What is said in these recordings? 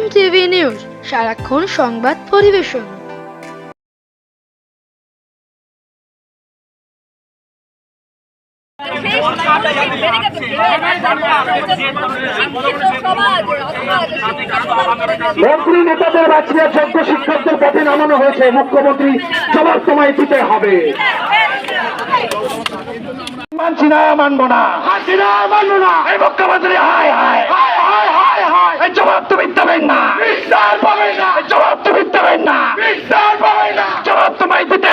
DNA TV news সারাক্ষণ সংবাদ পরিবেশন। মন্ত্রী নেতাদের বাঁচিয়ে যোগ্য শিক্ষকদের পথে নামানো হয়েছে মুখ্যমন্ত্রী জবাব তোমায় দিতে হবে। মানছি না মানবো না। মানছি না মানবো না। এই মুখ্যমন্ত্রী হায় হায়। জবাব তুমি দেবেন না। জবাব তুমি দেবেন না বিস্তার পাবেন না জবাব তোমায় দিতে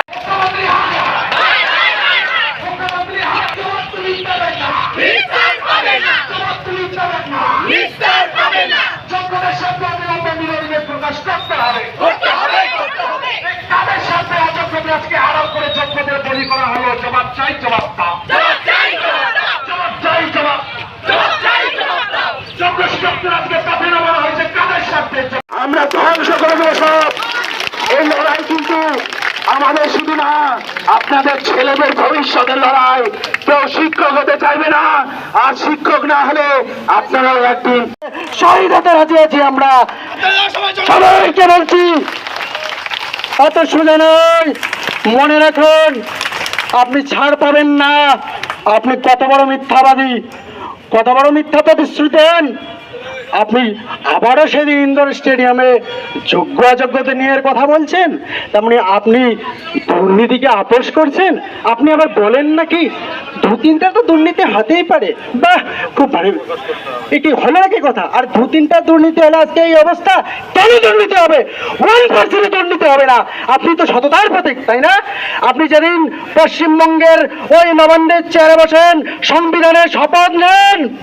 যোগ্যদের সাথে অবিলম্বে বিরোধীদের প্রকাশ করতে হবে তাদের সাথে অযোগ্যদের আজকে আড়াল করে যোগ্যদের বলি করা হলো জবাব চাই জবাব দাও জবাব চাই জবাব যোগ্য শিক্ষকদের আজকে কাঁধে নামানো হয়েছে কাদের সাথে আমরা ধ্বংস করে দেবো সব এই লড়াই কিন্তু আমাদের শুধু না, আপনাদের ছেলেদের ভবিষ্যতের লড়াই। কেউ শিক্ষক হতে চাইবে না, আর শিক্ষক না হলে আপনারাও একদিন শহীদ হতে রাজি আছি আমরা। সবাইকে বলছি, অত শুনে নয়, মনে রাখুন, আপনি ছাড় পাবেন না, আপনি কত বড় মিথ্যাবাদী, কত বড় মিথ্যা প্রতিশ্রুতি দেন। আপনি আবারও সেদিন ইন্দোর স্টেডিয়ামে যোগ্য অযোগ্যতা নিয়ে কথা বলছেন? তার মানে আপনি দুর্নীতিকে আপোষ করছেন? আপনি আবার বলেন নাকি? দু তিনটা তো দুর্নীতি হতেই পারে। বাহ, খুব ভালো। এটি হলো নাকি কথা। আর দু তিনটা দুর্নীতি হলে আজকে এই অবস্থা কেন দুর্নীতি হবে? ওয়ান পার্সেন্ট দুর্নীতি হবে না। আপনি তো সততার প্রতীক, তাই না? আপনি যেদিন পশ্চিমবঙ্গের ওই নবান্নের চেয়ারে বসেন, সংবিধানের শপথ নেন।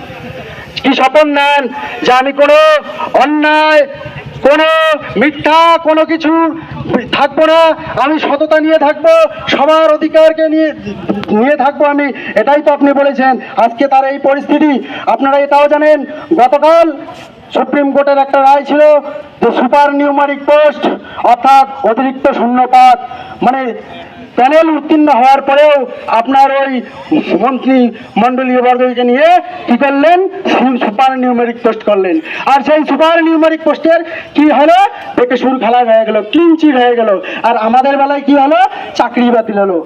কি শপথ নেন যে আমি কোনো অন্যায়, কোনো মিথ্যা, কোনো কিছু থাকব না, আমি সততা নিয়ে থাকব, সবার অধিকারকে নিয়ে নিয়ে থাকব আমি, এটাই তো আপনি বলেছেন। আজকে তার এই পরিস্থিতি, আপনারা এটাও জানেন, গতকাল সুপ্রিম কোর্টের একটা রায় ছিল যে সুপার নিউমারিক পোস্ট, অর্থাৎ অতিরিক্ত শূন্যপাত মানে প্যানেল উত্তীর্ণ হওয়ার পরেও আপনার ওই মন্ত্রী মন্ডলীয় বর্গকে নিয়ে কি করলেন? সুপার নিউমেরিক পোস্ট করলেন। আর সেই সুপার নিউমেরিক পোস্টের কি হলো? দেখে সুর খেলা হয়ে গেল ক্লিনচিট হয়ে গেল আর আমাদের বেলায় কি হলো? চাকরি বাতিল হলো।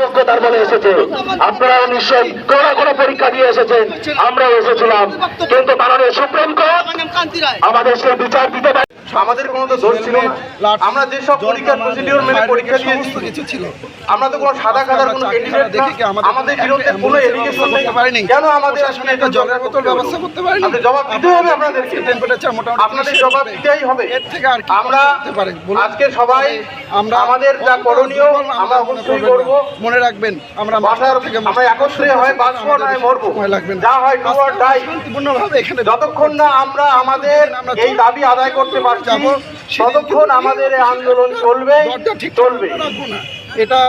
যোগ্যতার বলে এসেছে। আপনারাও নিশ্চয়ই কোনো না কোনো পরীক্ষা দিয়ে এসেছেন। আমরাও এসেছিলাম। কিন্তু মাননীয় সুপ্রিম কোর্ট আমাদের সেই বিচার দিতে পারে আমাদের কোনো তো দোষ ছিল না। আমরা যেসব পরীক্ষার প্রসিডিওর মেনে পরীক্ষা দিয়েছি। কিছু ছিল। আমরা তো কোনো সাদা কাদার কোনো ক্যান্ডিডেট দেখি কি না আমাদের বিরুদ্ধে কোনো এলিগেশন করতে পারেনি। কেন আমাদের আসলে একটা জলের বোতল ব্যবস্থা করতে পারেনি। আপনি জবাব দিতে হবে আপনাদেরকে। টেম্পারেচার মোটামুটি আপনাদের জবাব দিতেই হবে। এর থেকে আর কি আমরা আজকে সবাই আমরা আমাদের যা করণীয় আমরা অবশ্যই করব। মনে রাখবেন আমরা বাসার থেকে আমরা একত্রে হয় বাঁচবো নয় মরবো। লাগবে না। যা হয় ডু অর ডাই শান্তিপূর্ণভাবে এখানে যতক্ষণ না আমরা আমাদের এই দাবি আদায় করতে পারছি ততক্ষণ আমাদের এই আন্দোলন চলবে চলবে। না। এটা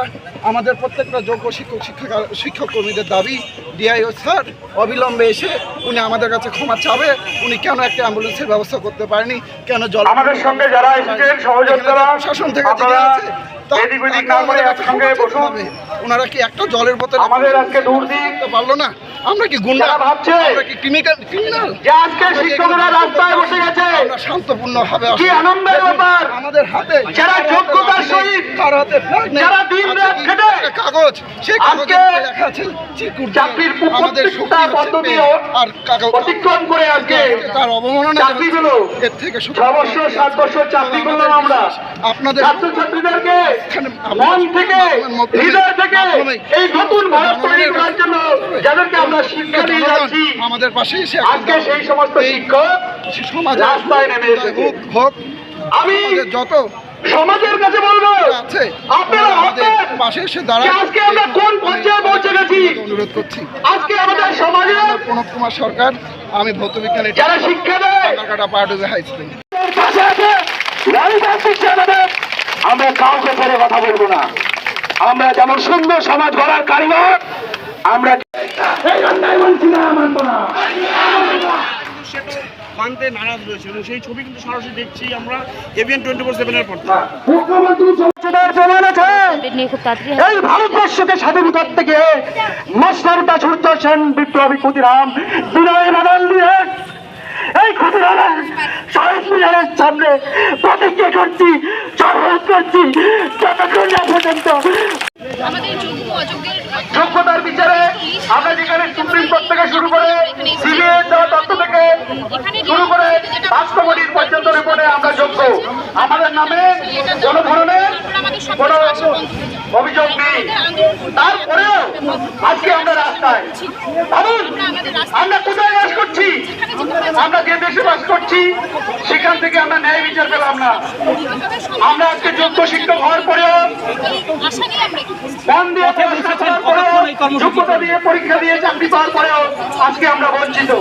আমাদের প্রত্যেকটা যোগ্য শিক্ষক শিক্ষিকা শিক্ষক কর্মীদের দাবি ডিআইও স্যার অবিলম্বে এসে উনি আমাদের কাছে ক্ষমা চাবে। উনি কেন একটা অ্যাম্বুলেন্সের ব্যবস্থা করতে পারেনি? কেন জল আমাদের সঙ্গে যারা এসেছেন প্রশাসন থেকে যিনি আছে আমাদের কাছে ক্ষমা চাইতে হবে। ওনারা কি একটা জলের বোতল আমাদের আজকে দুর্দিন করতে পারল না? আমরা কি গুন্ডা? ভাবছে আমরা কি ক্রিমিনাল ক্রিমিনাল যে আজকে শিক্ষকরা রাস্তায় বসে গেছে। আমরা শান্তপূর্ণ ভাবে কি আনন্দের ব্যাপার? আমাদের হাতে যারা যোগ্যতার সহিত কার হাতে flag নেই। যারা দিনরাত আছে কি খেটে কাগজ? সেই কাগজে লেখা আছে চিকুর চাকরির আমাদের শক্তি পদ্ধতি। আর কাগজ অতিক্রম করে আজকে তার অবমাননা চাকরিগুলো এর থেকে বছর সাত বছর চাকরি করলাম আমরা আপনাদের ছাত্রছাত্রীদেরকে মন থেকে হৃদয় থেকে মাধ্যমে এই নতুন ভারত তৈরি করার জন্য যাদেরকে আমরা শিক্ষা দিয়ে যাচ্ছি আমাদের পাশে আজকে সেই সমস্ত শিক্ষক রাস্তায় নেমে এসেছে। হোক আমি যত সমাজের কাছে বলব আপনারা পাশে এসে দাঁড়ান। আজকে আমরা কোন পর্যায়ে পৌঁছে গেছি অনুরোধ করছি। আজকে আমাদের সমাজে প্রণব কুমার সরকার আমি ভৌতবিজ্ঞানী যারা শিক্ষা দেয় কাটা পাহাড়ে হাই স্কুল আমরা কাউকে ছেড়ে কথা বলব না। আমরা যেমন সুন্দর সমাজ গড়ার কারিগর আমরা মানতে নারাজ রয়েছে এবং সেই ছবি কিন্তু সরাসরি দেখছি আমরা এভিএন টোয়েন্টি ফোর সেভেনের পর তাড়াতাড়ি এই ভারতবর্ষকে সূর্য সেন বিপ্লবী ক্ষুদিরাম বিনয় দিয়ে এই ক্ষুদিরামের শহীদ সামনে প্রতিজ্ঞা করছি করছি। যতক্ষণ না পর্যন্ত। যোগ্যতার বিচারে আমরা যেখানে সুপ্রিম কোর্ট থেকে শুরু করে সিবিআই দেওয়া তথ্য থেকে শুরু করে রাষ্ট্রপতির পর্যন্ত রিপোর্টে আমরা যোগ্য। আমাদের নামে কোনো ধরনের কোনো অভিযোগ নেই। তারপরেও আজকে আমরা রাস্তায়। ভাবুন আমরা কোথায় বাস করছি আমরা যে দেশে বাস করছি সেখান থেকে আমরা ন্যায় বিচার পেলাম না। আমরা আজকে যোগ্য শিক্ষক হওয়ার পরেও আশা মন দিয়ে পড়াশোনা করার পরেও, যোগ্যতা দিয়ে পরীক্ষা দিয়ে চাকরি পাওয়ার পরেও আজকে আমরা বঞ্চিত।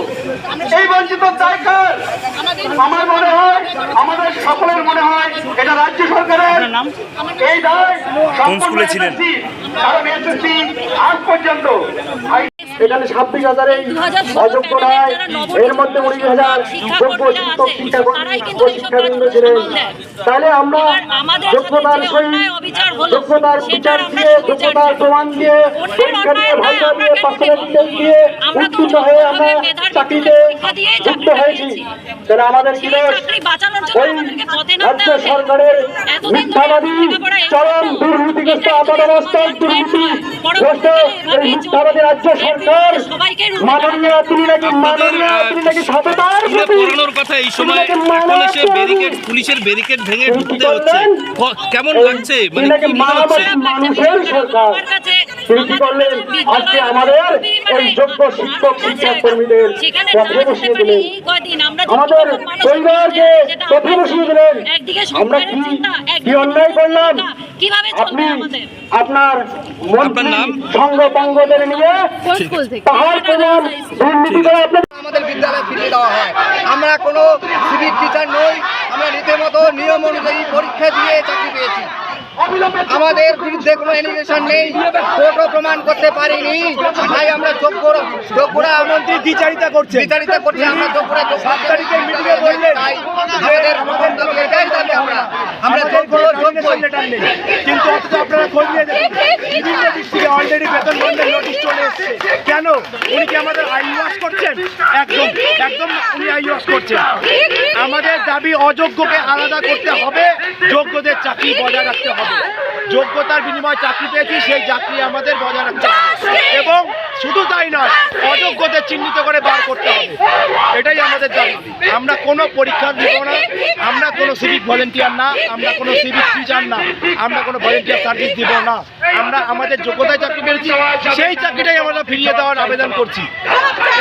এই বঞ্চিত দায় কার আমার মনে হয় আমাদের সকলের মনে হয় এটা রাজ্য সরকারের এই দায় সম্পূর্ণ কারণ এসএসসি আজ পর্যন্ত এখানে ছাব্বিশ হাজারে অযোগ্য নয় এর মধ্যে উনিশ হাজার যোগ্য শিক্ষক শিক্ষাকর্মী শিক্ষাবৃন্দ ছিলেন। তাহলে আমরা যোগ্যতার সহিত যোগ্যতার বিচার দিয়ে যোগ্যতার প্রমাণ দিয়ে পরীক্ষা দিয়ে ভাষা দিয়ে পার্সোনালিটি দিয়ে উত্তীর্ণ হয়ে আমরা চাকরিতে যুক্ত হয়েছি। তাহলে আমাদের কি ওই রাজ্য সরকারের মিথ্যাবাদী চরম দুর্নীতিগ্রস্ত আপাদমস্তক দুর্নীতি গ্রস্ত এই মিথ্যাবাদী রাজ্য সরকার মাননীয় তিনি নাকি মাননীয় তিনি নাকি সততার প্রতি পড়ানোর কথা এই সময় এখন এসে ব্যারিকেড পুলিশের ব্যারিকেড ভেঙে ঢুকতে হচ্ছে। কেমন লাগছে? মানে কি মনে হচ্ছে? মানুষের সরকার তিনি কি করলেন? আজকে আমাদের এই যোগ্য শিক্ষক শিক্ষা কর্মীদের পথে বসিয়ে দিলেন। আমাদের পরিবারকে পথে বসিয়ে দিলেন। আমরা কি কি অন্যায় করলাম? আপনি আপনার মন্ত্রী নাম? সঙ্গ পঙ্গদের নিয়ে স্কুল থেকে। দুর্নীতি করে আমাদের বিদ্যালয়ে ফিরিয়ে দেওয়া হয়। আমরা কোনো সিভিক টিচার নই আমরা রীতিমতো নিয়ম অনুযায়ী পরীক্ষা দিয়ে চাকরি পেয়েছি। আমাদের বিরুদ্ধে কোনো এলিগেশন নেই কোর্টও প্রমাণ করতে পারিনি। তাই আমরা যোগ্য যোগ্যরা আমন্ত্রী দ্বিচারিতা করছে দ্বিচারিতা করছে আমরা যোগ্যরা সাত তারিখে মিটিংয়ে বললেন। আমাদের আমাদের এটাই দাবি আমরা আমরা যোগ্য যোগ্য কিন্তু অথচ আপনারা খোঁজ নিয়ে বিভিন্ন ডিস্ট্রিক্টে অলরেডি বেতন বন্ধের নোটিশ চলে এসেছে। কেন? উনি কি আমাদের আই ওয়াশ করছেন? একদম একদম উনি আই ওয়াশ করছেন। আমাদের দাবি অযোগ্যকে আলাদা করতে হবে যোগ্যদের চাকরি বজায় রাখতে হবে। যোগ্যতার বিনিময়ে চাকরি পেয়েছি সেই চাকরি আমাদের বজায় রাখতে হবে। এবং শুধু তাই নয় অযোগ্যদের চিহ্নিত করে বার করতে হবে। এটাই আমাদের দাবি। আমরা কোনো পরীক্ষা দিব না আমরা কোনো সিভিক ভলেন্টিয়ার না আমরা কোনো সিভিক টিচার না আমরা কোনো ভলেন্টিয়ার সার্ভিস দিব না। আমরা আমাদের যোগ্যতায় চাকরি পেয়েছি সেই চাকরিটাই আমরা ফিরিয়ে দেওয়ার আবেদন করছি।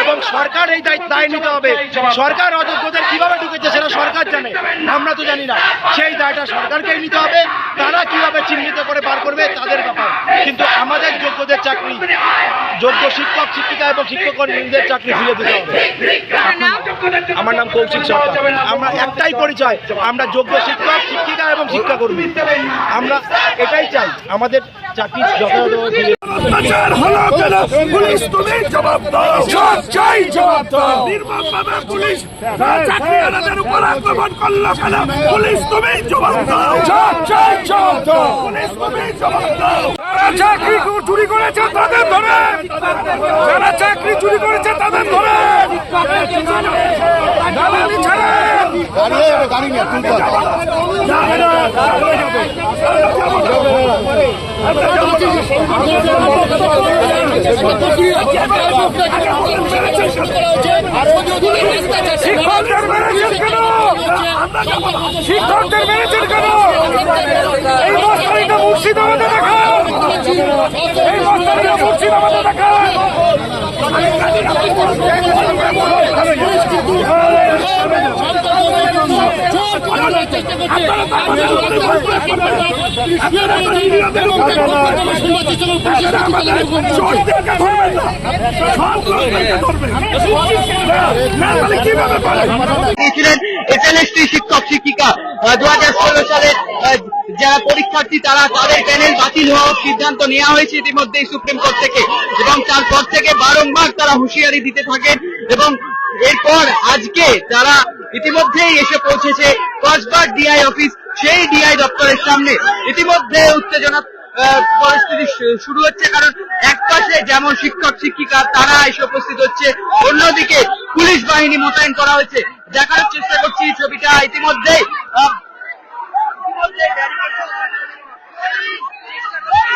এবং সরকার এই দায়িত্ব দায় নিতে হবে। সরকার অযোগ্যদের কীভাবে ঢুকেছে সেটা সরকার জানে। আমরা তো জানি না। সেই দায়টা সরকারকেই নিতে হবে। তারা কীভাবে চিহ্নিত করে বার করবে তাদের ব্যাপার। কিন্তু আমাদের যোগ্যদের চাকরি যোগ্য শিক্ষক শিক্ষিকা এবং শিক্ষক কর্মীদের চাকরি ফিরে দিতে হবে। আমার নাম কৌশিক সরকার। আমরা একটাই পরিচয় আমরা যোগ্য শিক্ষক শিক্ষিকা এবং শিক্ষা শিক্ষাকর্মী। আমরা এটাই চাই আমাদের চাকরি যথাযথভাবে ফিরে অত্যাচার হলো কেন পুলিশ তুমি জবাব দাও। সব চাই জবাব দাও। নির্মমভাবে পুলিশ চাকরিয়ালদের উপর আক্রমণ করল কেন? পুলিশ তুমি জবাব দাও। সব চাই যারা চাকরি চুরি করেছে তাদের ধরে। যারা চাকরি চুরি করেছে তাদের ধরে। দালালি ছাড়েন শিক্ষকদের মেরেছেন কেন? শিক্ষকদের মেরেছেন কেন এই মস্তানিটা মুর্শিদাবাদে দেখান। এই মস্তানিটা মুর্শিদাবাদে দেখান। শহীদদেরকে শিক্ষক শিক্ষিকা দু হাজার ষোলো সালে আহ, যারা পরীক্ষার্থী তারা তাদের প্যানেল বাতিল হওয়ার সিদ্ধান্ত নেওয়া হয়েছে ইতিমধ্যেই সুপ্রিম কোর্ট থেকে এবং তারপর থেকে বারংবার তারা হুঁশিয়ারি দিতে থাকেন এবং এরপর আজকে তারা ইতিমধ্যেই এসে পৌঁছেছে কসবার ডিআই অফিস সেই ডিআই দপ্তরের সামনে ইতিমধ্যে উত্তেজনা পরিস্থিতি শুরু হচ্ছে কারণ এক পাশে যেমন শিক্ষক, শিক্ষিকা তারা এসে উপস্থিত হচ্ছে, অন্যদিকে পুলিশ বাহিনী মোতায়েন করা হয়েছে। দেখার চেষ্টা করছি ছবিটা। ইতিমধ্যে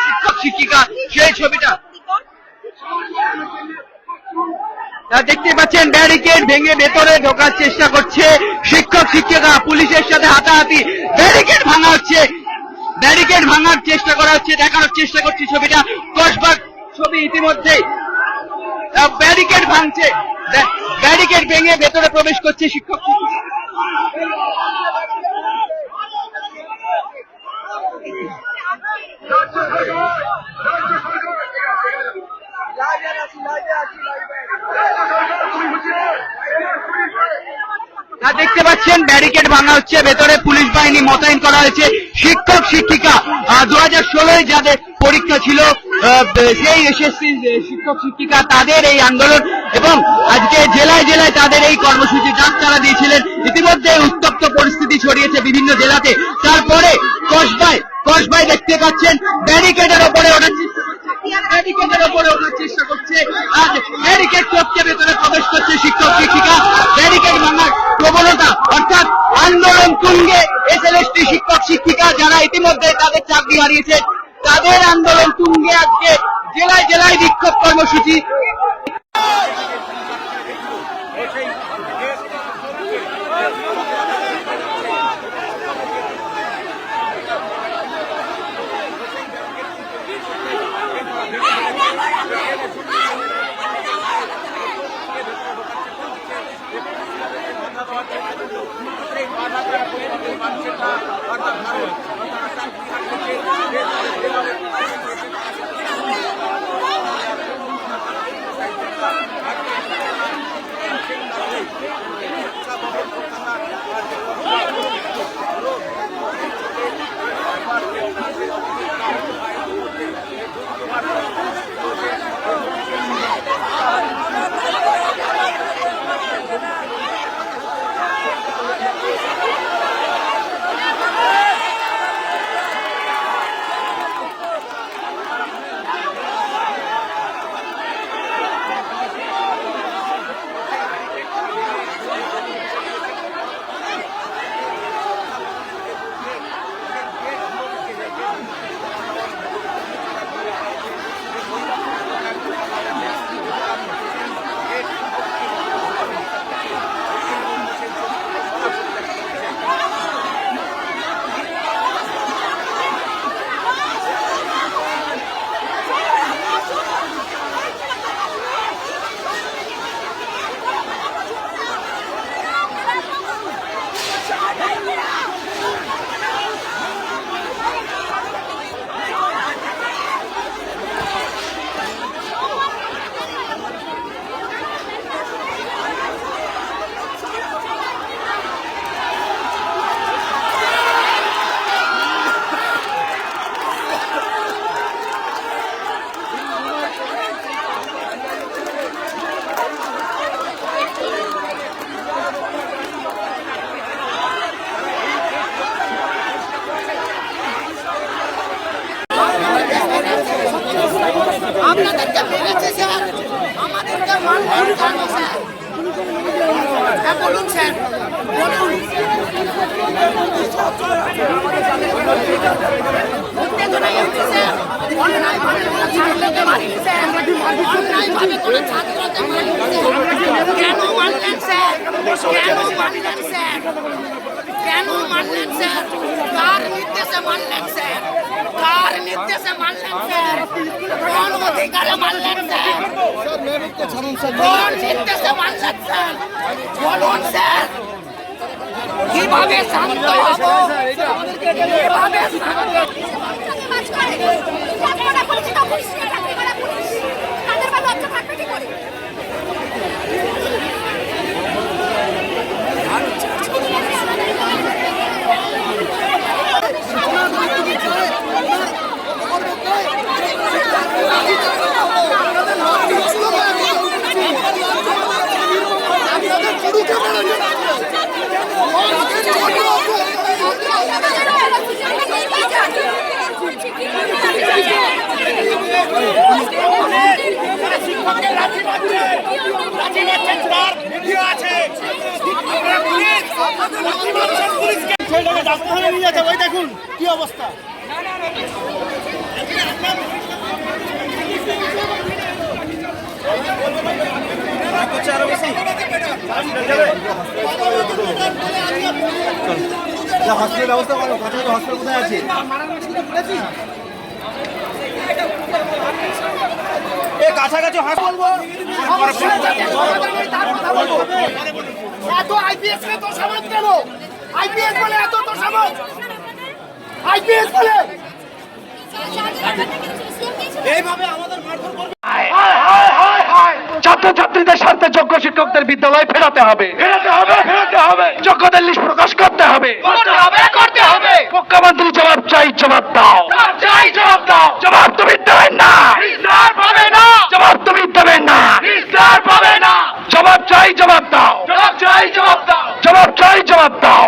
শিক্ষক, শিক্ষিকা, সেই ছবিটা। দেখতে পাচ্ছেন ব্যারিকেড ভেঙে ভেতরে ঢোকার চেষ্টা করছে শিক্ষক, শিক্ষিকা, পুলিশের সাথে হাতাহাতি। ব্যারিকেড ভাঙা হচ্ছে। ব্যারিকেড ভাঙার চেষ্টা করা হচ্ছে, দেখানোর চেষ্টা করছি ছবিটা। কসবাগ ছবি ইতিমধ্যে। ব্যারিকেড ভাঙছে। ব্য- ব্যারিকেড ভেঙে ভেতরে প্রবেশ করছে শিক্ষক, শিক্ষিকা। দেখতে পাচ্ছেন ব্যারিকেড ভাঙা হচ্ছে, ভেতরে পুলিশ বাহিনী মোতায়েন করা হয়েছে। শিক্ষক, শিক্ষিকা দু হাজার ষোলোয় যাদের পরীক্ষা ছিল সেই এসএসসি শিক্ষক, শিক্ষিকা তাদের এই আন্দোলন এবং আজকে জেলায় জেলায় তাদের এই কর্মসূচি ডাক তারা দিয়েছিলেন। ইতিমধ্যে উত্তপ্ত পরিস্থিতি ছড়িয়েছে বিভিন্ন জেলাতে। তারপরে কসবায় কসবায় দেখতে পাচ্ছেন ব্যারিকেডের ওপরে করছে শিক্ষিকা ব্যারিকেড ভাঙার প্রবণতা, অর্থাৎ আন্দোলন তুঙ্গে এসএলএসটি শিক্ষক, শিক্ষিকা যারা ইতিমধ্যে তাদের চাকরি হারিয়েছে, তাদের আন্দোলন তুঙ্গে আজকে জেলায় জেলায় বিক্ষোভ কর্মসূচি। আপনাদেরকে অধিকারে মারলেন স্যার নির্দেশে মারলেন স্যার বলুন স্যার। কীভাবে শান্ত হব? কীভাবে শান্ত কাজ করে চাকরি করা পুলিশ তো পুলিশ চাকরি করা পুলিশ তাদের বা লজ্জা থাকবে কি করে কি ডাক্তারখানায় নিয়ে যাচ্ছে ওই দেখুন কি অবস্থা। হসপিটাল ব্যবস্থা করো কাছাকাছি হসপিটাল কোথায় আছে? এ কাছাকাছি এত আইপিএস তোর সমাজ কেন? আইপিএস বলে এত তোর সমাজ আইপিএস বলে। এইভাবে আমাদের মারধর করবে। ছাত্রছাত্রীদের স্বার্থে যোগ্য শিক্ষকদের বিদ্যালয়ে ফেরাতে হবে। ফেরাতে হবে ফেরাতে হবে। যোগ্যদের লিস্ট প্রকাশ করতে হবে। করতে হবে মুখ্যমন্ত্রী জবাব চাই জবাব দাও। চাই জবাব দাও। জবাব তুমি দেবেন না। পাবে না। জবাব তুমি দেবেন না। পাবে না। জবাব চাই জবাব দাও। জবাব চাই জবাব দাও। জবাব চাই জবাব দাও।